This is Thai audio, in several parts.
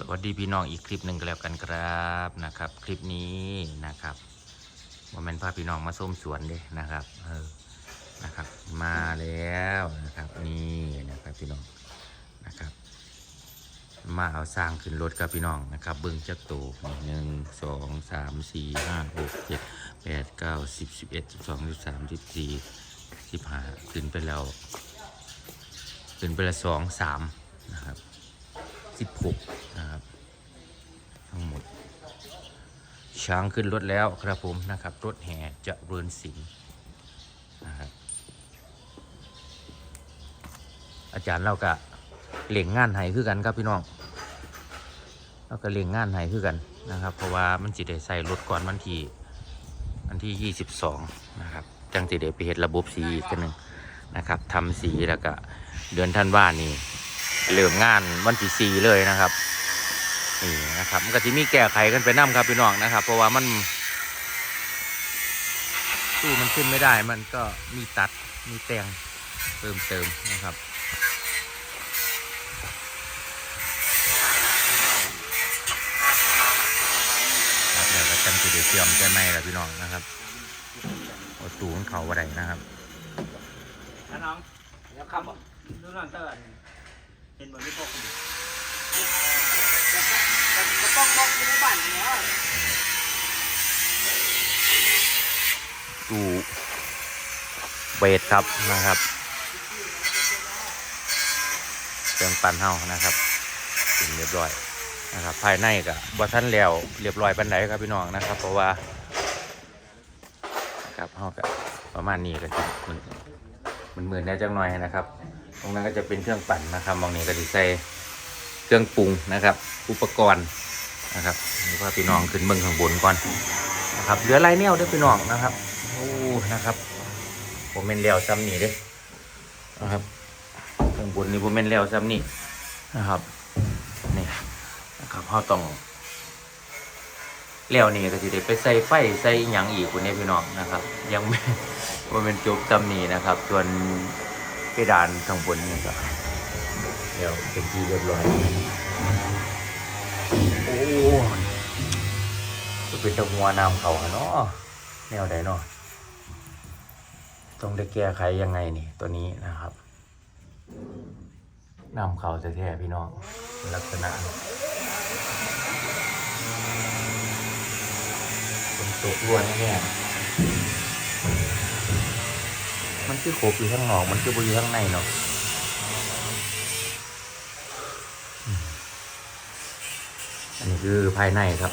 สวัสดีพี่น้องอีกคลิปหนึ่งก็แล้วกันครับนะครับ คลิปนี้นะครับว่าแมันพาพี่น้องมาส้มสวนเด้นะครับเออนะครับ มาแล้วนะครับนี่นะครับพี่น้องนะครับ มาเอาสร้างขึ้นรถครับพี่น้องนะครับเบิ้งจักตูหนึ่งสองสามสี่ห้าหกเจ็ดแปดเก้าสิบสิบเอ็ดสิบสองสิบสามสิบสี่สิบห้าขึ้นไปแล้วขึ้นไปล้วสองสามนะครับ สิบหกนะครับทั้งหมด ช้างขึ้นรถแล้วครับผมนะครับ รถแห่จะเริญสิงนะครับอาจารย์เราก็เล่งงานให้คือกันครับพี่น้องเราก็เล่งงานให้คือกันนะครับ เพราะว่ามันสิได้ใส่รถก่อนวันที่วันที่ 22 นะครับ จังสิได้ไปเฮ็ดระบบสีอีกกันหนึ่งนะครับทำสีแล้วก็เดือนธันว่านี่ เริ่มงานวันที่สี่เลยนะครับนี่นะครับมันก็จะมีแก้ไขกันไปน้ำครับพี่น้องนะครับ เพราะว่ามันตู้มันขึ้นไม่ได้ มันก็มีตัดมีแต่งเติมเติมนะครับครับเดี๋ยวเราจำจุดเชื่อมใช่ไหมล่ะพี่น้องนะครับเอาตู้ของเขาอะไรนะครับน้องเดี๋ยวคำบดูนั่นเตอร์ เห็นบนที่พกอยู่ก็ต้องบอกอยู่ในบ้านแล้วตู้เบสครับนะครับเครื่องปั่นเฮานะครับเป็นเรียบร้อยนะครับ ภายในก็บ่ทันแล้วเรียบร้อยปันไดครับพี่น้องนะครับ เพราะว่านะครับเฮาก็ประมาณนี้ก็จะมันมันเหมือนแน่จังหน่อยนะครับ ตรงนั้นก็จะเป็นเครื่องปั่นนะครับมองนี้ก็จะใส่เครื่องปรุงนะครับ อุปกรณ์นะครับนี่ว่าพี่น้องขึ้นเบิ่งข้างบนก่อนนะครับเหลือลายแนวเด้อพี่น้องนะครับโอ้นะครับผมเป็นแล้วซ้ำนี่เด้นะครับข้างบนนี่ผมเป็นแล้วซ้ำนี่นะครับนี่นะครับเราต้องแล้วนี่ก็จะได้ไปใส่ไฟใส่หยังอีกคนนี้พี่น้องนะครับ ยังไม่ว่าเป็นจบซ้ำนี่นะครับ ส่วน เพดานข้างบนนี่ก็เดี๋ยวเป็นที่เรียบร้อยโอ้จะเป็นตะหัวน้ำเขาเนาะแนวใดเนาะต้องได้แก้ไขยังไงนี่ตัวนี้นะครับน้ำเขาแท้ๆพี่น้องลักษณะคนตกล้วนแน่ มันคือโขบอยู่ข้างนอก มันคือบอยู่ข้างในเนาะอันนี้คือภายในครับ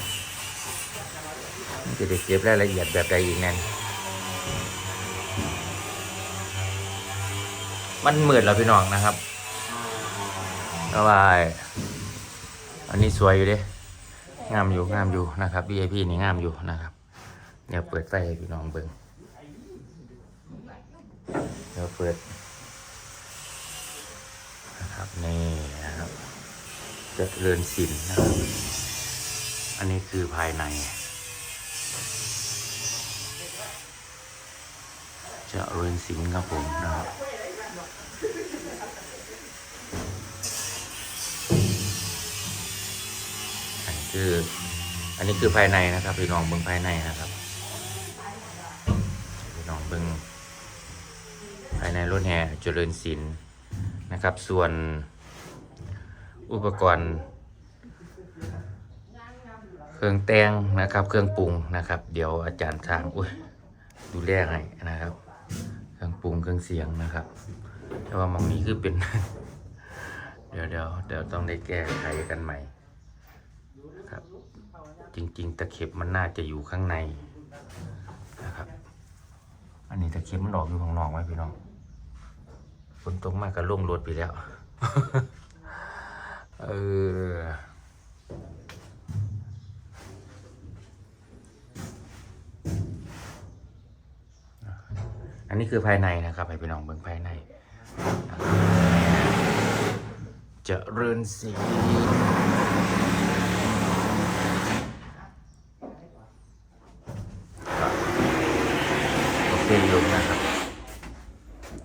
มันจะได้เก็บรายละเอียดแบบใดอีกแน่นมันมืดแล้วพี่น้องนะครับเพราะว่าอันนี้สวยอยู่เด้งามอยู่งามอยู่นะครับ VIP นี่งามอยู่นะครับ เดี๋ยวเปิดไฟให้พี่น้องเบิ่ง เดี๋ยวเปิดนะครับนี่นะครับจะเรือนสินนะครับ อันนี้คือภายใน จะเริญสิงห์ครับผมนะครับอันนี้คือ อันนี้คือภายในนะครับพี่น้องเบิ้งภายในนะครับพี่น้องเบิ้ง ภายในรถแห่เจริญศิลป์นะครับ ส่วนอุปกรณ์เครื่องแต่งนะครับ เครื่องปรุงนะครับ เดี๋ยวอาจารย์ช้างอุ้ยดูแลให้นะครับ เครื่องปรุงเครื่องเสียงนะครับ แต่ว่ามองนี้คือเป็น เดี๋ยวเดี๋ยวเดี๋ยวต้องได้แก้ไขกันใหม่ครับ จริง ๆ ตะเข็บมันน่าจะอยู่ข้างในนะครับ อันนี้ตะเข็บมันออกอยู่ข้างนอกไหมพี่น้อง ฝนตกมากก็ล่งรถไปแล้ว เอออันนี้คือภายในนะครับให้พี่น้องเบิ่งภายในเจะเริญสีโอเคอยู่นะครับ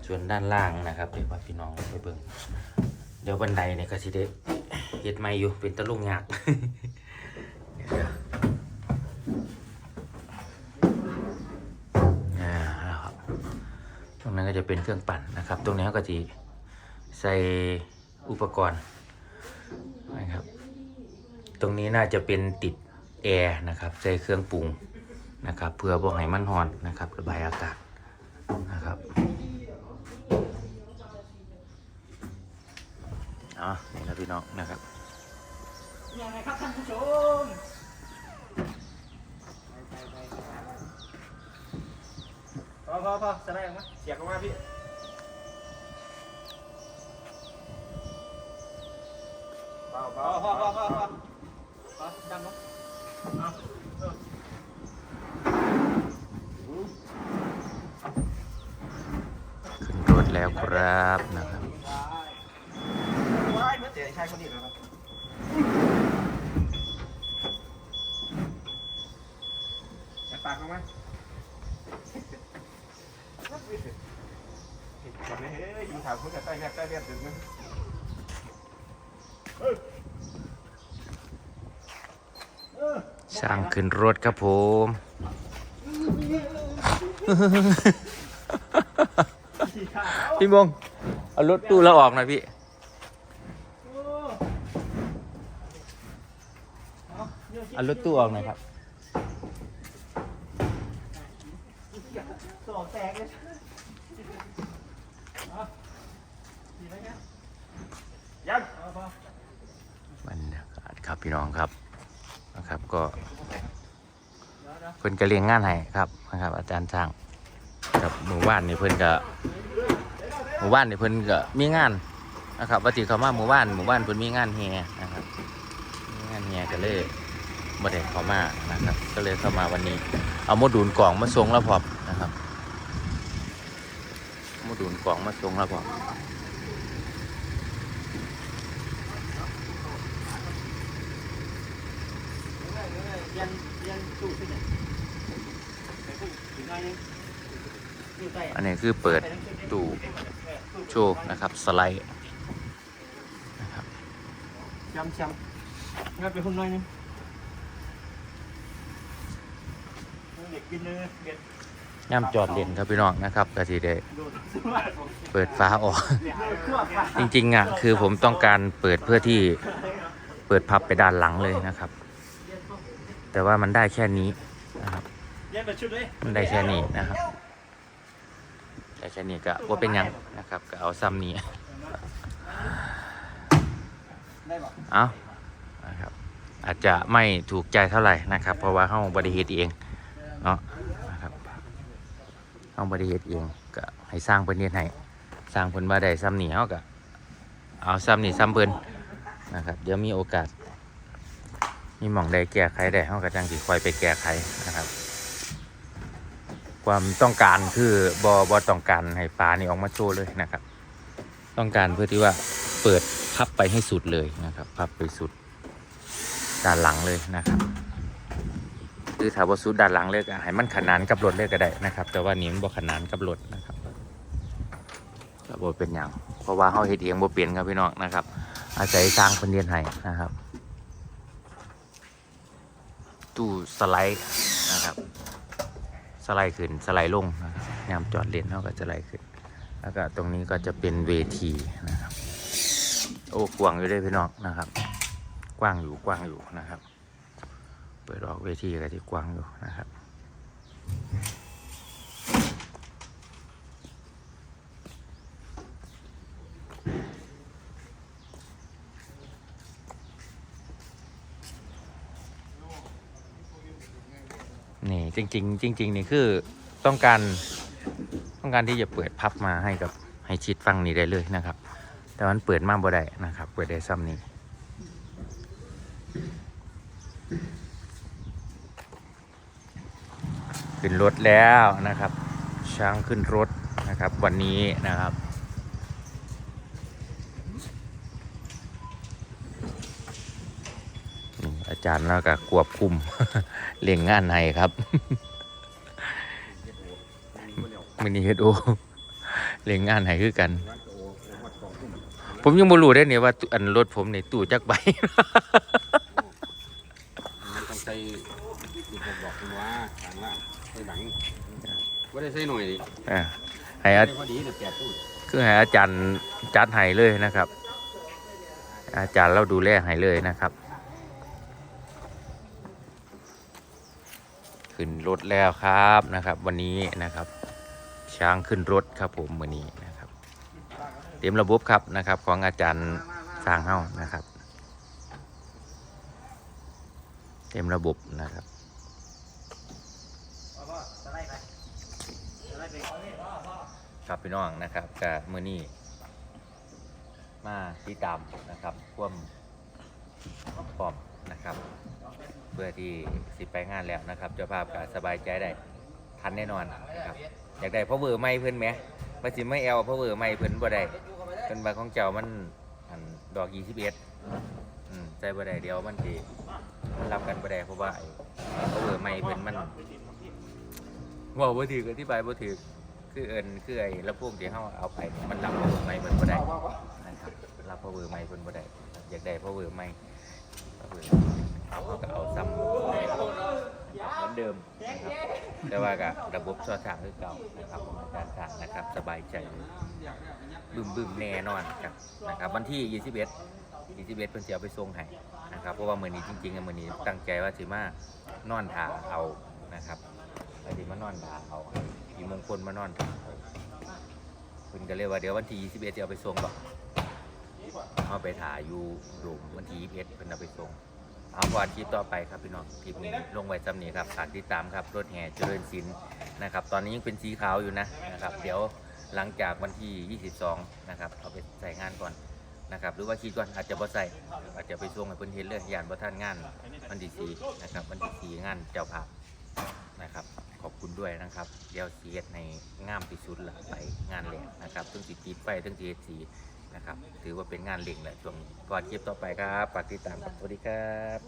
ส่วนด้านล่างนะครับเดี๋ยวว่าพี่น้องไปเบิ่งเดี๋ยวบันไดเนี่ยก็สิได้เฮ็ดไม่อยู่เป็นตะลุงยากอ่านะครับตรงนั้นก็จะเป็นเครื่องปั่นนะครับ ตรงนี้ก็จะใส่อุปกรณ์นะครับ ตรงนี้น่าจะเป็นติดแอร์นะครับใส่เครื่องปรุงนะครับ เพื่อบ่ให้มันร้อนนะครับ ระบายอากาศนะครับ อ๋อนี่นะพี่น้องนะครับยังไงครับท่านผู้ชมพอพอพอสไลด์ออกมาเสียบออกมาพี่เบาเบาพอพอพอพอพอดำลงเอาเออ ขึ้นรถแล้วครับนะครับ ว้ายเมื่อเจอชายคนนี้นะครับอย่าปากออกมา จำไม่เฮ้ยยิงถามคุณจะใต้แนบใต้เลียดถึงมั้ยสร้างขึ้นรถครับผมพี่มงเอารถตู้แล้วออกหน่อยพี่เอารถตู้ออกหน่อยครับสองแตกเลยเอาดีไหมเนี่ ยังเอาพอบรรยากาศครับพี่น้องครับนะครับก็เพิ่อนก็เลี้ยงงานให้ครับนะครับ อาจารย์ช่างกับหมู่บ้านนี่เพิ่อนก็หมู่บ้านนี่เพิ่อนก็มีงานนะครับว่าที่เขามาหมู่บ้านหมู่บ้านเพิ่อนมีงานแฮนะครับมีงานแฮก็เลยบ่ได้เขามานะครับ ก็เลยเข้ามาวันนี้ เอาโมดูลกล่องมาส่งแล้วพอ ดูลกล่องมาส่งแล้วพร้อมเรียนเรียนตู้ที่อนอันนี้คือเปิดตู้โชว์นะครับสไลด์นะครับจำจำงั้นไปหุ่นหน่อยนึงเด็กกินเลยเด็ก ย่ำจอดเล่นครับพี่น้องนะครับก็ทีได้เปิดฟ้าออก จริงๆอะคือผมต้องการเปิดเพื่อที่เปิดพับไปด้านหลังเลยนะครับ แต่ว่ามันได้แค่นี้นะครับไปชุดเลยมันได้แค่นี้นะครับได้แค่นี้ก็ว่าเป็นยังนะครับก็เอาซ้ำนี้ได้ปะเอานะครับอาจจะไม่ถูกใจเท่าไหร่นะครับ เพราะว่าห้องบริเหตุเองเนาะ ห้องบริเหตุเองก็ให้สร้างเพิ่นเฮ็ดให้สร้างเพิ่นมาได้ซ้ำนี้เฮาก็เอาซ้ำนี่ซ้ำเพิ่นนะครับเดี๋ยวมีโอกาส มีหม่องใดแก้ไขได้เฮาก็จังสิค่อยไปแก้ไขนะครับ ความต้องการคือบอบอต้องการให้ฟ้านี่ออกมาโชว์เลยนะครับ ต้องการเพื่อที่ว่าเปิดพับไปให้สุดเลยนะครับ พับไปสุดด้านหลังเลยนะครับ หรือถ้าว่าสุดด้านหลังเลยก็ให้มันขนานกับรถเลยก็ได้นะครับ แต่ว่านี้มันบ่ขนานกับรถนะครับก็บ่เป็นอย่างเพราะว่าเฮาเฮ็ดเองบ่เป็นครับพี่น้องนะครับ อาศัยสร้างเพิ่นเรียนให้นะครับ ตู้สไลด์นะครับ สไลด์ขึ้นสไลด์ลงนะครับยามจอดเลนเขาก็จะไลด์ขึ้น แล้วก็ตรงนี้ก็จะเป็นเวทีนะครับ โอ้กว้างอยู่ได้พี่น้องนะครับ กว้างอยู่กว้างอยู่นะครับ ปิดออกเวทีก็ที่กว้างอยู่นะครับนี่จริง ๆ จริง ๆ นี่คือต้องการต้องการที่จะเปิดพับมาให้กับให้ชิดฟังนี้ได้เลยนะครับ แต่มันเปิดมากบ่ได้นะครับ เปิดได้ซ้ำนี้ ขึ้นรถแล้วนะครับ ช้างขึ้นรถนะครับ วันนี้นะครับอาจารย์แล้วก็ควบคุมเลี้ยงงานให้ครับมินิเฮดโอเลี้ยงงานให้คือกัน ผมยังบ่รู้ได้เนี่ยว่าอันรถผมในตู้จักใบต้องใส่ลูกบอกคุณว่าต่างละ ใส่ดังว่าได้ใส่หน่อยดิอ่าให้อาใส่พอดีเดี๋ยวแปดตู้คือให้อาจารย์จัดให้เลยนะครับ อาจารย์เราดูแลให้เลยนะครับ ขึ้นรถแล้วครับนะครับ วันนี้นะครับ ช้างขึ้นรถครับผมวันนี้นะครับ เตรียมระบบครับนะครับ ของอาจารย์สร้างเฮ้านะครับ เตรียมระบบนะครับ ครับพี่น้องนะครับกับมือนี้มาติดตามนะครับควมพร้อมนะครับ เพื่อที่สิไปงานแล้วนะครับเจ้าภาพก็สบายใจได้ทันแน่นอนนะครับอยากได้พ่อเวอร์ไม่เพิ่นไหมมาสิไม่เอาพ่อเวอร์ไม่เพิ่นบ่ได้เพิ่นบาของเจ้ามันอันดอกยี่สิบเอ็ดอืมใจบ่ได้เดียวมันสิมันรับกันบ่ได้เพราะว่าพ่อเวอร์ไม่เพิ่นมันว่าบ่ถืออธิบายบ่ถือ คือเอิญคือไอ้ละพวกที่เขาเอาไปเนี่ยมันรับพาวเวอร์ไม่เพิ่นบ่ได้นะครับรับพาวเวอร์ไม่เพิ่นบ่ได้อยากได้พาวเวอร์ไม่พาวเวอร์เอาเขาก็เอาซ้ำเหมือนเดิมนะครับแต่ว่ากับระบบช่อทางคือเก่านะครับของอาจารย์ทางนะครับสบายใจบึ้มบึ้มแน่นอนครับนะครับวันที่21 21เพิ่นสิเอาไปส่งให้นะครับเพราะว่ามื้อนี้จริงๆอะมื้อนี้ตั้งใจว่าสิมานอนถาเอานะครับ ว่าสิมานอนถาเอาพี่มงคลมานอนถาเอาเพิ่นก็เลยว่าเดี๋ยววันที่21จะเอาไปส่งดอกเอาไปถ่ายอยู่โรงวันที่21เพิ่นเอาไปส่งเอาพอคลิปต่อไปครับพี่น้องคลิปนี้ลงไว้ซ้ำนี้ครับฝากติดตามครับรถแห่เจริญศิลป์นะครับ ตอนนี้ยังเป็นสีขาวอยู่นะนะครับ เดี๋ยวหลังจากวันที่ 22 นะครับ เอาไปใส่งานก่อนนะครับ หรือว่าคิดก่อนอาจจะบ่ใส่อาจจะไปส่งให้เพิ่นเห็นเลยยานบ่ทันงานวันที่สี่นะครับวันที่สี่งานเจ้าภาพนะครับ ขอบคุณด้วยนะครับเดี๋ยวเสียดในงามที่สุดละไปงานแหลกนะครับทั้งสิติดไฟทั้งทีเอสีนะครับ ถือว่าเป็นงานเล่งแหละช่วงนี้ก่อนคลิปต่อไปครับฝากติดตามครับสวัสดีครับ